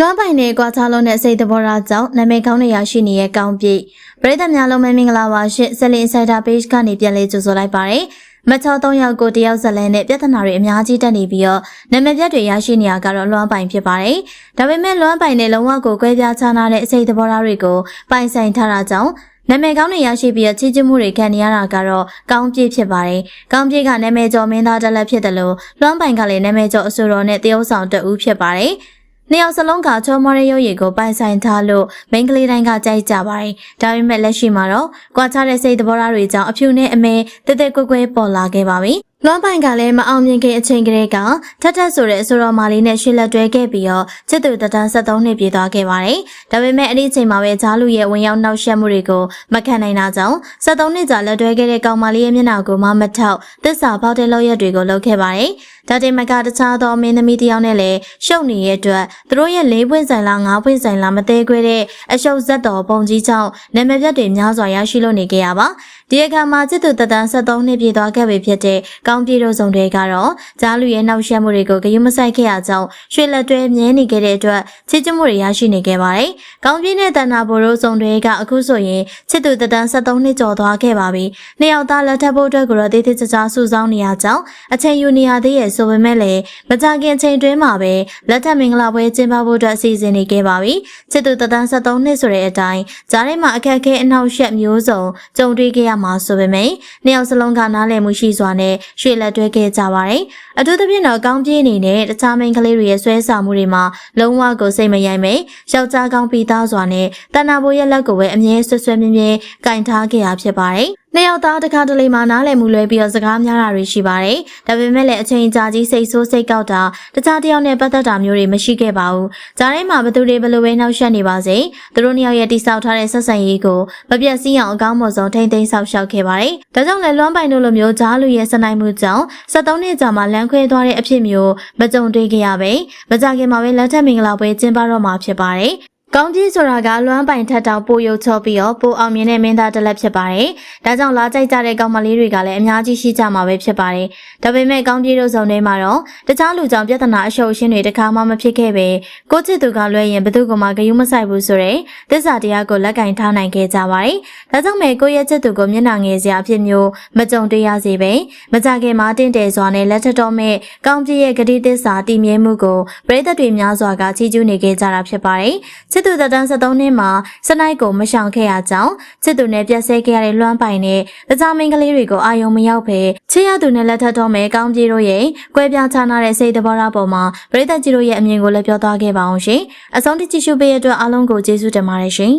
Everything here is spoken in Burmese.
လွမ်းပိုင်နဲ့ကွာချလုံးတဲ့စိတ်တဘောထားကြောင့်နာမည်ကောင်းတဲ့ရရှိနေတဲ့ကောင်းပြည့်ပရိသတ်များလုံးပဲမင်္ဂလာပါရှင်ဆက်လင်းဆိုင်တာ page ကနေပြန်လေးကြိုဆိုလိုက်ပါတယ်မချော၃ယောက်ကိုတယောက်ဇက်လဲနဲ့ပြဿနာတွေအများကြီးတက်နေပြီးတော့နာမည်ပြတ်တွေရရှိနေရကတော့လွမ်းပိုင်ဖြစ်ပါတယ်ဒါပေမဲ့လွမ်းပိုင်နဲ့လုံးဝကိုကွဲပြားခြားနာတဲ့အစိတ်တဘောထားတွေကိုပိုင်ဆိုင်ထားတာကြောင့်နာမည်ကောင်းတွေရရှိပြီးတော့ချီးကျူးမှုတွေခံနေရတာကတော့ကောင်းပြည့်ဖြစ်ပါတယ်။ကောင်းပြည့်ကနာမည်ကျော်မင်းသားတက်လက်ဖြစ်တယ်လို့လွမ်းပိုင်ကလည်းနာမည်ကျော်အဆိုတော်နဲ့တရုပ်ဆောင်တဦးဖြစ်ပါတယ်။ နှစ်ယောက်စလုံးကချောမောရဲရုပ်ရည်ကိုပိုင်ဆိုင်ထားလို့မိန်းကလေးတိုင်းကကြိုက်ကြပါတယ်။ဒါပေမဲ့လက်ရှိမှာတော့ကြွားချတဲ့စိတ်သဘောထားတွေကြောင့်အဖြူနဲ့အမဲတက်တက်ကွဲကွဲပေါ်လာခဲ့ပါပြီ။ လွမ်းပိုင်ကလည်းမအောင်မြင်ခင်အချိန်ကလေးကထက်ထက်ဆိုတဲ့အဆိုတော်မာလေးနဲ့ရှေ့လက်တွဲခဲ့ပြီးတော့ချစ်သူတတန်း73နှစ်ပြည့်သွားခဲ့ပါတယ်။ဒါပေမဲ့အဲ့ဒီအချိန်မှာပဲဂျားလူရဲ့ဝင်ရောက်နှောက်ယှက်မှုတွေကိုမခံနိုင်တာကြောင့်73နှစ်ကြာလက်တွဲခဲ့တဲ့ကောင်မလေးရဲ့မျက်နှာကိုမမထောက်သစ္စာဖောက်တဲ့လောက်ရက်တွေကိုလုပ်ခဲ့ပါတယ်။ဒါတင်မကတခြားသောမင်းသမီးတယောက်နဲ့လည်းရှုပ်နေတဲ့အတွက်သူတို့ရဲ့လေးပွင့်ဆိုင်လားငါးပွင့်ဆိုင်လားမသေးခွဲတဲ့အရှုပ်ဆက်တော်ပုံကြီးကြောင့်နာမည်ပြတ်တွေများစွာရရှိလို့နေကြရပါဒီအခါမှာချစ်သူတတန်း73နှစ်ပြည့်သွားခဲ့ပြီဖြစ်တဲ့ကောင်းပြေတို့စုံတွေကတော့ဂျားလူရဲ့နှောက်ယှက်မှုတွေကိုဂရုမစိုက်ခဲ့ရကြောင်းရွှေလက်တွဲမြဲနေခဲ့တဲ့အတွက်ချစ်ချမှုတွေရရှိနေခဲ့ပါတယ်။ကောင်းပြေနဲ့တန်နာဘိုတို့စုံတွေကအခုဆိုရင်ချစ်သူတတန်း73နှစ်ကျော်သွားခဲ့ပါပြီ။နှစ်ယောက်သားလက်ထပ်ဖို့အတွက်ကိုတော့တေးသေးချာချာစုဆောင်းနေရကြောင်းအချိန်ယူနေရသေးရဲ့ဆိုပေမဲ့လည်းမကြခင်ချိန်တွင်းမှာပဲလက်ထပ်မင်္ဂလာပွဲကျင်းပဖို့အတွက်အစီအစဉ်နေခဲ့ပါပြီ။ချစ်သူတတန်း73နှစ်ဆိုတဲ့အတိုင်းဂျားထဲမှာအခက်အခဲအနှောက်အယှက်မျိုးစုံကြုံတွေ့ခဲ့ရမှာဆိုပေမဲ့နှစ်ယောက်စလုံးကနားလည်မှုရှိစွာနဲ့ရွှေလက်တွဲခဲ့ကြပါတယ်။အထူးသဖြင့်တော့ကောင်းပြေးအနေနဲ့တခြားမိန်းကလေးတွေရဲ့ဆွဲဆောင်မှုတွေမှာလုံးဝကိုစိတ်မရိုက်မိတ်ယောက်ျားကောင်းပြီးသားစွာနဲ့တဏ္ဍာဘိုးရဲ့လက်ကိုပဲအမြဲဆွဆွဲမြဲမြဲကင်ထားခဲ့ရဖြစ်ပါတယ်။ နှစ်ယောက်သားတစ်ခါတလေမှနားလည်မှုလွဲပြီးတော့စကားများတာတွေရှိပါတယ်။ဒါပေမဲ့လည်းအချိန်ကြာကြီးစိတ်ဆိုးစိတ်ကောက်တာတခြားတစ်ယောက်နဲ့ပတ်သက်တာမျိုးတွေမရှိခဲ့ပါဘူး။ဂျားထဲမှာဘသူတွေဘလို့ပဲနှောက်ယှက်နေပါစေ။သူတို့နှစ်ယောက်ရဲ့တိဆောက်ထားတဲ့ဆက်ဆံရေးကိုမပြတ်စည်းအောင်အကောင်းမွန်ဆုံးထိမ့်သိမ်းဆောက်ရှောက်ခဲ့ပါတယ်။ဒါကြောင့်လည်းလွမ်းပိုင်တို့လိုမျိုးဂျားလူရဲ့စနိုင်မှုကြောင့်73နှစ်ကြာမှလမ်းခွဲသွားတဲ့အဖြစ်မျိုးမကြုံတွေ့ခဲ့ရပဲ။မကြခင်မှာပဲလက်ထက်မင်္ဂလာပွဲကျင်းပတော့မှာဖြစ်ပါတယ်။ ကောင်းကြီးဆိုတာကလွမ်းပိုင်ထက်တောင်ပိုရုပ်ချောပြီးတော့ပိုအောင်မြင်တဲ့မင်းသားတစ်လက်ဖြစ်ပါတယ်။ဒါကြောင့်လာကြိုက်ကြတဲ့ကောင်မလေးတွေကလည်းအများကြီးရှိကြမှာပဲဖြစ်ပါတယ်။ဒါပေမဲ့ကောင်းကြီးတို့စုံထဲမှာတော့တခြားလူကြောင့်ပြဿနာအရှုပ်ရှင်းတွေတခါမှမဖြစ်ခဲ့ပဲကိုချစ်သူကလွှဲရင်ဘသူကမှဂယုမဆိုင်ဘူးဆိုတဲ့သစ္စာတရားကိုလက်ကင်ထားနိုင်ခဲ့ကြပါတယ်။ဒါကြောင့်မဲ့ကိုရဲ့ချစ်သူကိုမျက်နှာငယ်စရာအဖြစ်မျိုးမကြုံတွေ့ရစေပဲမကြခင်မှာတင့်တယ်စွာနဲ့လက်ထတော်မဲ့ကောင်းကြီးရဲ့ဂတိသစ္စာတည်မြဲမှုကိုပရိသတ်တွေများစွာကချီးကျူးနေခဲ့ကြတာဖြစ်ပါတယ်။ချစ်သူတတန်း73နှစ်မှာစနိုက်ကိုမရှောင်ခဲ့ရကြောင်းချစ်သူနဲ့ပြက်ဆဲခဲ့ရတဲ့လွမ်းပိုင်နဲ့တခြားမိန်းကလေးတွေကိုအာယုံမရောက်ပဲချစ်ရသူနဲ့လက်ထပ်တော်မဲ့ကောင်းကြီးတို့ရဲ့ကွဲပြားခြားနားတဲ့စိတ်တဘောထားပေါ်မှာပရိသတ်ကြီးတို့ရဲ့အမြင်ကိုလည်းပြောသွားခဲ့ပါအောင်ရှင်။အဆုံးထိကြည့်ရှုပေးရတဲ့အတွက်အားလုံးကိုကျေးဇူးတင်ပါတယ်ရှင်။